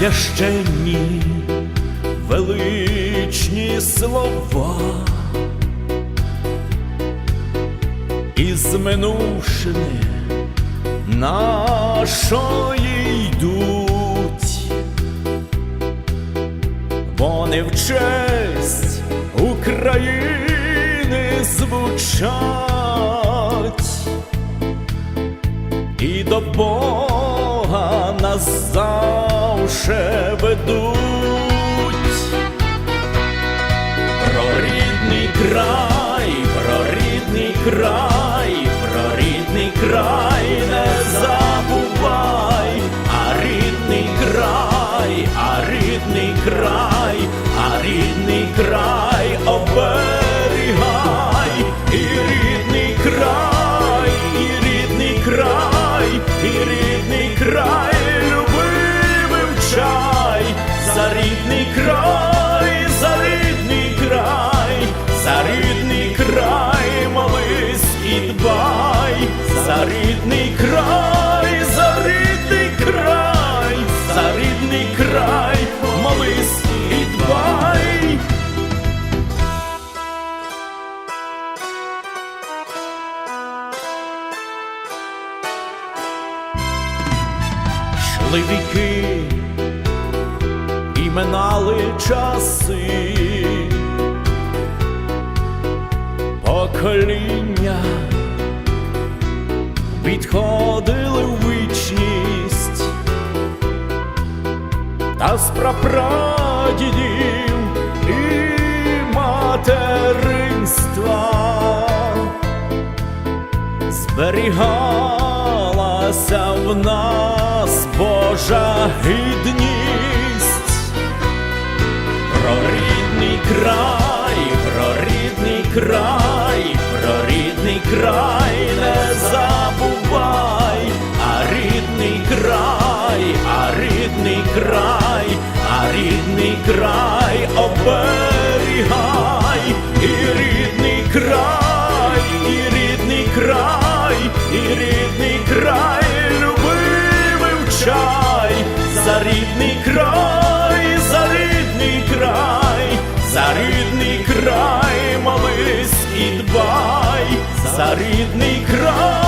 священні величні слова. Із минувшини нашої йдуть, вони в честь України звучать завше ведуть. Про рідний край, про рідний край, про рідний край не забувай, а рідний край, а рідний край, а рідний край оберігай, Йшли віки і минали часи, покоління відходили в вічність, та з прапрадідів і материнства зберігалася в нас Божа гідність, про рідний край, про рідний край, край, за рідний край, за рідний край молись і дбай, за рідний край.